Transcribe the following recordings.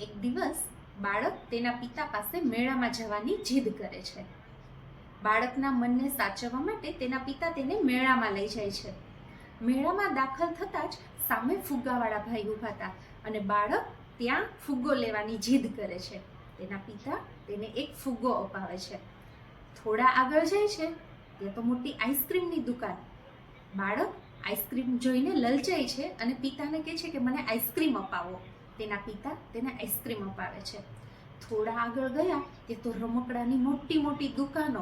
એક દિવસ બાળક તેના પિતા પાસે મેળામાં જવાની જીદ કરે છે. બાળકના મનને સાચવવા માટે તેના પિતા તેને મેળામાં લઈ જાય છે. મેળામાં દાખલ થતાં જ સામે ફુગ્ગાવાળા ભાઈ ઊભા હતા અને બાળક ત્યાં ફુગ્ગો લેવાની જીદ કરે છે. તેના પિતા તેને એક ફુગ્ગો અપાવે છે. થોડા આગળ જાય છે ત્યાં તો મોટી આઈસ્ક્રીમની દુકાન. બાળક આઈસ્ક્રીમ જોઈને લલચાય છે અને પિતાને કહે છે કે, મને આઈસ્ક્રીમ અપાવો. તેના પિતા તેને આઈસ્ક્રીમ અપાવે છે. થોડા આગળ ગયા તે તો રમકડાની મોટી મોટી દુકાનો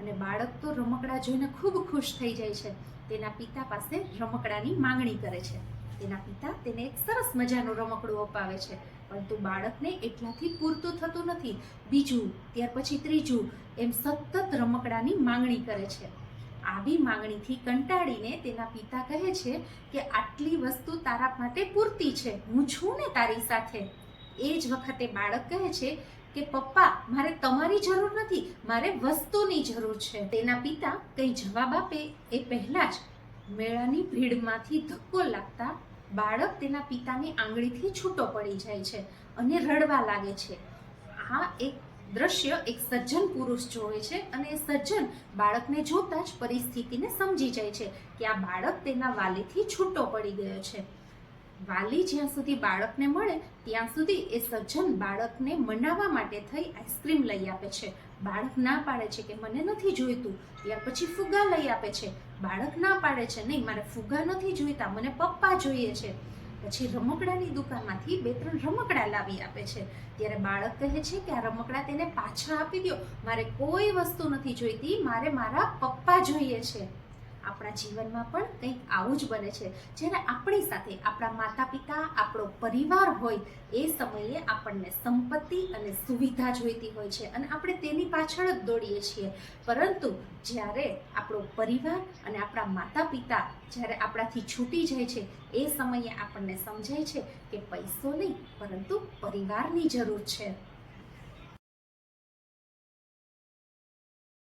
અને બાળક તો રમકડા જોઈને ખૂબ ખુશ થઈ જાય છે. તેના પિતા પાસે રમકડાની માંગણી કરે છે. તેના પિતા તેને એક સરસ મજાનું રમકડું અપાવે છે. પરંતુ બાળકને એટલાથી પૂરતું થતું નથી. બીજું, ત્યાર પછી ત્રીજું, એમ સતત રમકડાની માંગણી કરે છે. આવી માંગણીથી કંટાળીને તેના પિતા કહે છે કે આટલી વસ્તુ તારા માટે પૂરતી છે, હું છું ને તારી સાથે. એ જ વખતે બાળક કહે છે કે, પપ્પા, મારે તમારી જરૂર નથી, મારે વસ્તુની જરૂર છે. તેના પિતા કંઈ જવાબ આપે એ પહેલાં જ મેળાની ભીડમાંથી ધક્કો લાગતા બાળક તેના પિતાની આંગળીથી છૂટો પડી જાય છે અને રડવા લાગે છે. આ એક દ્રશ્ય એક સજ્જન પુરુષ જોવે છે અને એ સજ્જન બાળકને જોતા જ પરિસ્થિતિને સમજી જાય છે કે આ બાળક તેના વાલીથી છૂટો પડી ગયો છે. વાલી જ્યાં સુધી બાળકને મળે, ત્યાં સુધી એ સજ્જન બાળકને મનાવવા માટે થઈ આઈસ્ક્રીમ લઈ આપે છે. બાળક ના પાડે છે કે મને નથી જોઈતું ત્યાર પછી ફુગ્ગા લઈ આપે છે. બાળક ના પાડે છે, નહીં, મારે ફુગ્ગા નથી જોઈતા, મને પપ્પા જોઈએ છે પછી રમકડાની દુકાનમાંથી બે ત્રણ રમકડા લાવી આપે છે. ત્યારે બાળક કહે છે કે આ રમકડા તેને પાછા આપી દો મારે કોઈ વસ્તુ નથી જોઈતી, મારે મારા પપ્પા જોઈએ છે. આપણા જીવનમાં પણ કંઈક આવું જ બને છે. જ્યારે આપણી સાથે આપણા માતા પિતા આપણો પરિવાર હોય, એ સમયે આપણને સંપત્તિ અને સુવિધા જોઈતી હોય છે અને આપણે તેની પાછળ જ દોડીએ છીએ. પરંતુ જ્યારે આપણો પરિવાર અને આપણા માતા પિતા જ્યારે આપણાથી છૂટી જાય છે, એ સમયે આપણને સમજાય છે કે પૈસો નહીં, પરંતુ પરિવારની જરૂર છે.